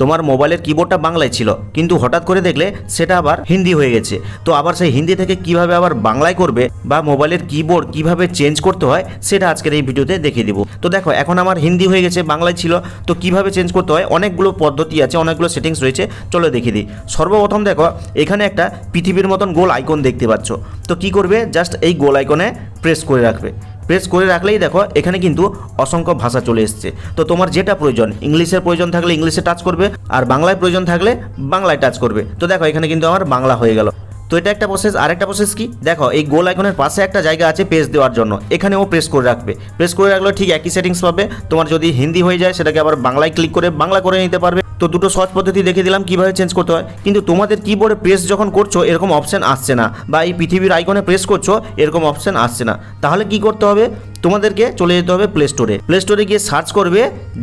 তোমার মোবাইলের কিবোর্ডটা বাংলায় ছিল, কিন্তু হঠাৎ করে দেখলে সেটা আবার হিন্দি হয়ে গেছে। তো আবার সেই হিন্দি থেকে কীভাবে আবার বাংলায় করবে বা মোবাইলের কিবোর্ড কীভাবে চেঞ্জ করতে হয়, সেটা আজকের এই ভিডিওতে দেখিয়ে দিব। তো দেখো, এখন আমার হিন্দি হয়ে গেছে, বাংলায় ছিল, তো কীভাবে চেঞ্জ করতে হয়, অনেকগুলো পদ্ধতি আছে, অনেকগুলো সেটিংস রয়েছে, চলো দেখিয়ে দিই। সর্বপ্রথম দেখো, এখানে একটা পৃথিবীর মতন গোল আইকন দেখতে পাচ্ছ। তো কি করবে? জাস্ট এই গোল আইকনে প্রেস করে রাখবে। প্রেস করে রাখলেই দেখো, এখানে কিন্তু অসংখ্য ভাষা চলে এসছে। তো তোমার যেটা প্রয়োজন, ইংলিশের প্রয়োজন থাকলে ইংলিশে টাচ করবে, আর বাংলায় প্রয়োজন থাকলে বাংলায় টাচ করবে। তো দেখো, এখানে কিন্তু আমার বাংলা হয়ে গেল। তো এটা একটা প্রসেস আর একটা প্রসেস কি? দেখো, এই গোল আইকনের পাশে একটা জায়গা আছে পেজ দেওয়ার জন্য। এখানেও প্রেস করে রাখবে। প্রেস করে রাখলে ঠিক একই সেটিংস পাবে। তোমার যদি হিন্দি হয়ে যায়, সেটাকে আবার বাংলায় ক্লিক করে বাংলা করে নিতে পারবে। তো দুটো সহজ পদ্ধতি দেখে দিলাম, কীভাবে চেঞ্জ করতে হয়। কিন্তু তোমাদের কিবোর্ডে প্রেস যখন করছ, এরকম অপশান আসছে না। বা এই পৃথিবীর আইকনে প্রেস করছ, এরকম অপশান আসছে না। তাহলে কি করতে হবে? তোমাদেরকে চলে যেতে হবে প্লে স্টোরে প্লে স্টোরে গিয়ে সার্চ করবে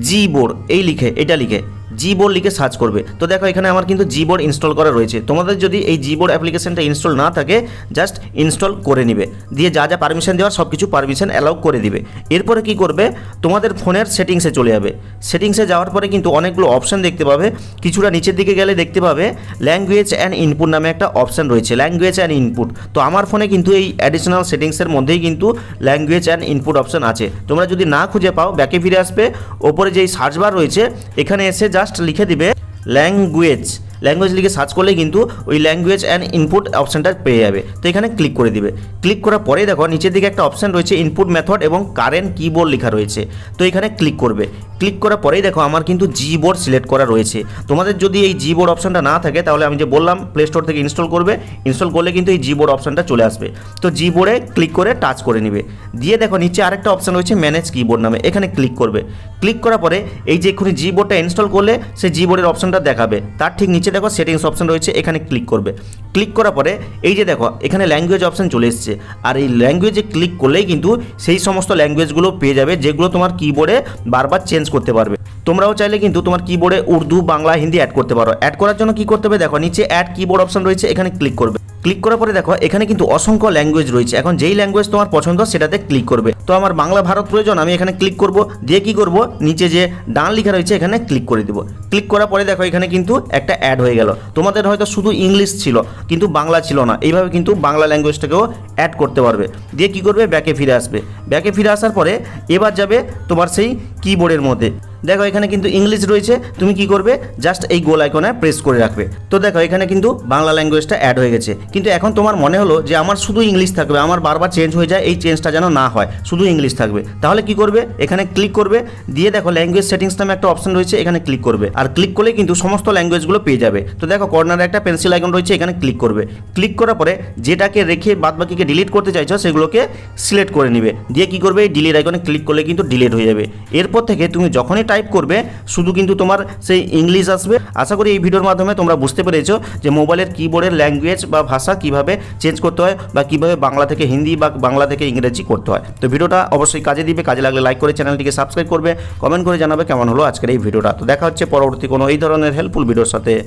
জি বোর্ড এই লিখে, এটা লিখে। জি বোর্ড লিখে সার্চ করবে। তো দেখো, এখানে আমার কিন্তু জি বোর্ড ইনস্টল করা রয়েছে। তোমাদের যদি এই জি বোর্ড অ্যাপ্লিকেশনটা ইনস্টল না থাকে জাস্ট ইনস্টল করে নিবে। দিয়ে যা যা পারমিশন দেওয়ার সব কিছু পারমিশন অ্যালাউ করে দিবে। এরপরে কি করবে? তোমাদের ফোনের সেটিংসে চলে যাবে। সেটিংসে যাওয়ার পরে কিন্তু অনেকগুলো অপশান দেখতে পাবে। কিছুটা নিচের দিকে গেলে দেখতে পাবে ল্যাঙ্গুয়েজ অ্যান্ড ইনপুট নামে একটা অপশন রয়েছে ল্যাঙ্গুয়েজ অ্যান্ড ইনপুট তো আমার ফোনে কিন্তু এই অ্যাডিশনাল সেটিংসের মধ্যেই কিন্তু ল্যাঙ্গুয়েজ অ্যান্ড ইনপুট অপশান আছে। তোমরা যদি না খুঁজে পাও ব্যাকে ফিরে আসবে। ওপরে যেই সার্চ বার রয়েছে, এখানে এসে জাস্ট লিখে দিবে ল্যাঙ্গুয়েজ ল্যাঙ্গুয়েজ লিখে সার্চ করলে কিন্তু ওই ল্যাঙ্গুয়েজ অ্যান্ড ইনপুট অপশানটা পেয়ে যাবে। তো এখানে ক্লিক করে দিবে। ক্লিক করার পরে দেখো, নিচের দিকে একটা অপশান রয়েছে ইনপুট মেথড এবং কারেন্ট কিবোর্ড লেখা রয়েছে। তো এখানে ক্লিক করবে। ক্লিক করার পরেই দেখো আমার কিন্তু জি বোর্ড সিলেক্ট করা রয়েছে। তোমাদের যদি এই জি বোর্ড অপশানটা না থাকে, তাহলে আমি যে বললাম প্লে স্টোর থেকে ইনস্টল করবে। ইনস্টল করলে কিন্তু এই জি বোর্ড অপশানটা চলে আসবে। তো জি বোর্ডে ক্লিক করে টাচ করে নিবে। দিয়ে দেখো, নিচে আরেকটা অপশান রয়েছে ম্যানেজ কিবোর্ড নামে। এখানে ক্লিক করবে। ক্লিক করার পরে এই যে এক্ষুনি জি বোর্ডটা ইনস্টল করলে সেই জি বোর্ডের অপশানটা দেখাবে। তার ঠিক নিচে দেখো সেটিংস অপশান রয়েছে, এখানে ক্লিক করবে। ক্লিক করার পরে এই যে দেখো, এখানে ল্যাঙ্গুয়েজ অপশান চলে এসছে। আর এই ল্যাঙ্গুয়েজে ক্লিক করলেই কিন্তু সেই সমস্ত ল্যাঙ্গুয়েজগুলো পেয়ে যাবে, যেগুলো তোমার কিবোর্ডে বারবার চেঞ্জ করতে পারবে। তোমরাও চাইলে কিন্তু তোমার কিবোর্ডে উর্দু, বাংলা, হিন্দি অ্যাড করতে পারো। অ্যাড করার জন্য কি করতে হবে? দেখো, নিচে অ্যাড কিবোর্ড অপশন রয়েছে, এখানে ক্লিক করবে। ক্লিক করার পরে দেখো, এখানে কিন্তু অসংখ্য ল্যাঙ্গুয়েজ রয়েছে। এখন যেই ল্যাঙ্গুয়েজ তোমার পছন্দ, সেটাতে ক্লিক করবে। তো আমার বাংলা ভারত প্রয়োজন, আমি এখানে ক্লিক করব। দিয়ে কি করব? নিচে যে ডান লেখা রয়েছে, এখানে ক্লিক করে দিব। ক্লিক করার পরে দেখো, এখানে কিন্তু একটা অ্যাড হয়ে গেল। তোমাদের হয়তো শুধু ইংলিশ ছিল, কিন্তু বাংলা ছিল না। এইভাবে কিন্তু বাংলা ল্যাঙ্গুয়েজটাকেও অ্যাড করতে পারবে। দিয়ে কি করবে? ব্যাকে ফিরে আসবে। ব্যাকে ফিরে আসার পরে এবার যাবে তোমার সেই কিবোর্ডের মধ্যে। দেখো, এখানে কিন্তু ইংলিশ রয়েছে। তুমি কি করবে? জাস্ট এই গোল আইকনে প্রেস করে রাখবে। তো দেখো, এখানে কিন্তু বাংলা ল্যাঙ্গুয়েজটা অ্যাড হয়ে গেছে। কিন্তু এখন তোমার মনে হলো যে, আমার শুধু ইংলিশ থাকবে। আমার বারবার চেঞ্জ হয়ে যায়, এই চেঞ্জটা যেন না হয়। শুধু ইংলিশ থাকবে। তাহলে কি করবে? এখানে ক্লিক করবে। দিয়ে দেখো ল্যাঙ্গুয়েজ সেটিংস নামে একটা অপশন রয়েছে, এখানে ক্লিক করবে। আর ক্লিক করলে কিন্তু সমস্ত ল্যাঙ্গুয়েজগুলো পেয়ে যাবে। তো দেখো কর্নারে একটা পেন্সিল আইকন রয়েছে, এখানে ক্লিক করবে। ক্লিক করার পরে যেটাকে রেখে বাদবাকিকে ডিলিট করতে চাইছো, সেগুলোকে সিলেক্ট করে নিবে। দিয়ে কি করবে? এই ডিলিট আইকনে ক্লিক করলে কিন্তু ডিলিট হয়ে যাবে। এরপর থেকে তুমি যখনই টাইপ করবে, শুধু কিন্তু তোমার সেই ইংলিশ আসবে। আশা করি এই ভিডিওর মাধ্যমে তোমরা বুঝতে পেরেছ যে মোবাইলের কিবোর্ডের ল্যাঙ্গুয়েজ বা ভাষা কীভাবে চেঞ্জ করতে হয় বা কীভাবে বাংলা থেকে হিন্দি বা বাংলা থেকে ইংরেজি করতে হয়। তো ভিডিওটা অবশ্যই কাজে দিবে, কাজে লাগলে লাইক করে চ্যানেলটিকে সাবস্ক্রাইব করবে কমেন্ট করে জানাবে কেমন হলো আজকের এই ভিডিওটা। তো দেখা হচ্ছে পরবর্তী কোনো এই ধরনের হেল্পফুল ভিডিওর সাথে।